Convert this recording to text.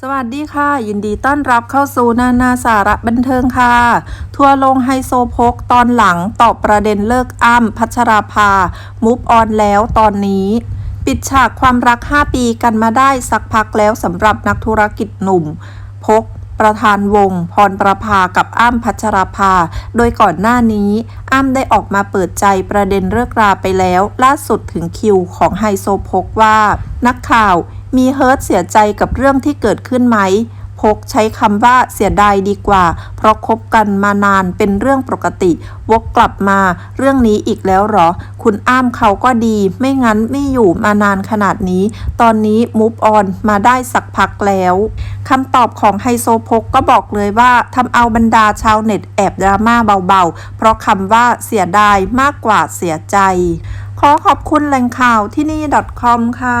สวัสดีค่ะ ยินดีต้อนรับเข้าสู่นานาสาระบันเทิงค่ะ ทัวร์ลงไฮโซโพกตอนหลังตอบประเด็นเลิกอ้ำพัชราภามูฟออนแล้วตอนนี้ ปิดฉากความรัก 5 ปีกันมาได้สักพักแล้วสำหรับนักธุรกิจหนุ่ม พกประธานวง พรประภากับอ้ำพัชราภา โดยก่อนหน้านี้ อ้ำได้ออกมาเปิดใจประเด็นเลิกราไปแล้ว ล่าสุดถึงคิวของไฮโซโพกว่า นักข่าว มีเฮิร์ตเสียใจกับเรื่องที่เกิดขึ้นไหม พกใช้คำว่าเสียดายดีกว่า เพราะคบกันมานานเป็นเรื่องปกติ วกกลับมาเรื่องนี้อีกแล้วหรอ คุณอ้ามเขาก็ดี ไม่งั้นไม่อยู่มานานขนาดนี้ ตอนนี้มูฟออนมาได้สักพักแล้วคำตอบของไฮโซพกก็บอกเลยว่าทำเอาบรรดาชาวเน็ตแอบดราม่าเบาๆ เพราะคำว่าเสียดายมากกว่าเสียใจ ขอขอบคุณแหล่งข่าวที่นี่ .com ค่ะ